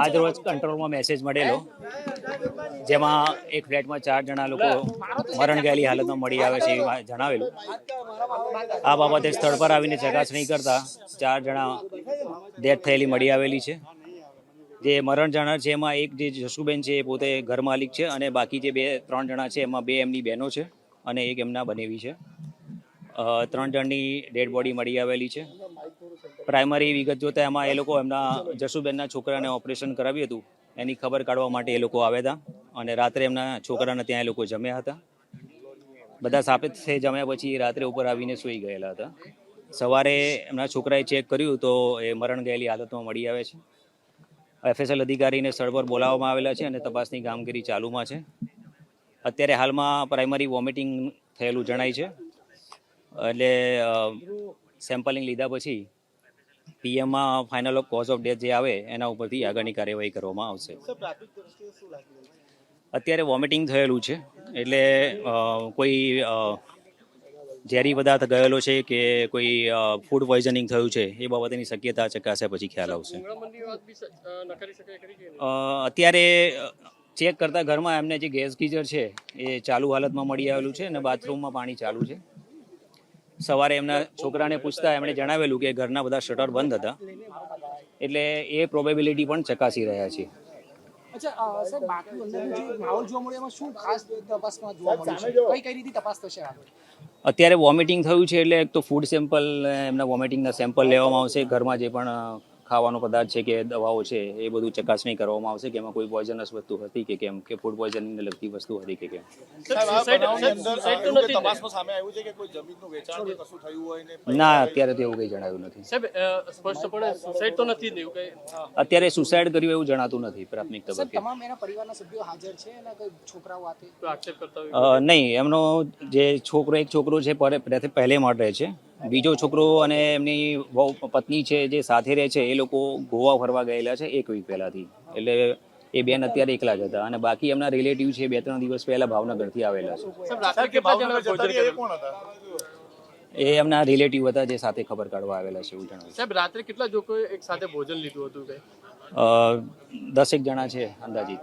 આજ રોજ કંટ્રોલમાં મેસેજ મળેલો, જેમાં એક ફ્લેટમાં ચાર જણા લોકો મરણ ગયેલી હાલતમાં મળી આવે છે એવું જણાવેલું. આ બાબતે સ્થળ પર આવીને ચકાસણી કરતા ચાર જણા ડેથ થયેલી મળી આવેલી છે. જે મરણ જનાર છે એમાં એક જે જશુબેન છે એ પોતે ઘર માલિક છે અને બાકી જે બે, ત્રણ જણા છે એમાં બે એમની બહેનો છે અને એક એમના બનેવી છે. ત્રણ જણની ડેડ બોડી મળી આવેલી છે. પ્રાઇમરી વિગત જોતા એમાં એ લોકો એમના જશુબેનના છોકરાને ઓપરેશન કરાવ્યું હતું. એની ખબર કાઢવા માટે એ લોકો આવ્યા હતા અને રાત્રે એમના છોકરાને ત્યાં એ લોકો જમ્યા હતા. બધા સાપેત થઈ જમ્યા પછી રાત્રે ઉપર આવીને સૂઈ ગયેલા હતા. સવારે એમના છોકરાએ ચેક કર્યું તો એ મરણ ગયેલી હાલતમાં મળી આવે છે. એફએસએલ અધિકારીને સ્થળ પર બોલાવવામાં આવેલા છે અને તપાસની કામગીરી ચાલુમાં છે. અત્યારે હાલમાં પ્રાઇમરી વોમિટિંગ થયેલું જણાય છે. એટલે સેમ્પલિંગ લીધા પછી પીએમમાં ફાઇનલ કોઝ ઓફ ડેથ જે આવે એના ઉપરથી આગળની કાર્યવાહી કરવામાં આવશે. અત્યારે વોમિટિંગ થયેલું છે એટલે કોઈ ઝેરી પદાર્થ ગયેલો છે કે કોઈ ફૂડ પોઈઝનિંગ થયું છે એ બાબતની શક્યતા ચકાસે પછી ખ્યાલ આવશે. અત્યારે ચેક કરતા ઘરમાં એમને જે ગેસ ગીઝર છે એ ચાલુ હાલતમાં મળી આવેલું છે અને બાથરૂમમાં પાણી ચાલુ છે. સવારે એમના છોકરાને પૂછતા એમણે જણાવેલું કે ઘરના બધા શટર બંધ હતા. એટલે એ પ્રોબેબિલિટી પણ ચકાસી રહ્યા છે. અત્યારે વોમિટિંગ થયું છે એટલે એક તો ફૂડ સેમ્પલ એમના વોમિટિંગના સેમ્પલ લેવામાં આવશે. ઘરમાં જે પણ ખાવાનો પદાર્થ છે કે દવાઓ છે એ બધું ચકાસણી કરવામાં આવશે કે એમાં કોઈ પોઈઝનસ વસ્તુ હતી કે કેમ? કે ફૂડ પોઈઝનિંગને લગતી વસ્તુ હતી કે કેમ? ને? તપાસમાં સામે આવ્યું છે કે કોઈ જમીનનું વેચાણ કે કશું થયું હોય ને ના અત્યારે તો એવું કંઈ જણાવ્યું નથી. અત્યારે સુસાઇડ કર્યું એવું જણાતું નથી પ્રાથમિક તબક્કે. તમામ એના પરિવારના સભ્યો હાજર છે અને કોઈ છોકરાઓ હાથે કોઈ આક્ષેપ કરતા હોય અ, નહીં એમનો જે છોકરો એક છોકરો છે પર- પહેલે પહેલે માટે છે. બીજો છોકરો અને એમની પત્ની છે જે સાથે રહે છે એ લોકો ગોવા ફરવા ગયેલા છે એક વીક પહેલાથી. એટલે એ બેન અત્યારે એકલા જ હતા. અને બાકી એમના રિલેટિવ છે બે ત્રણ દિવસ પહેલા ભાવનગરથી આવેલા છે. એ કરેલું? કોણ હતા? એ એમના રિલેટિવ હતા જે સાથે ખબર કાઢવા આવેલા છે એવું જણાવ્યું સાહેબ રાત્રે કેટલા લોકોએ એક સાથે ભોજન લીધું હતું દસેક જણા છે અંદાજિત.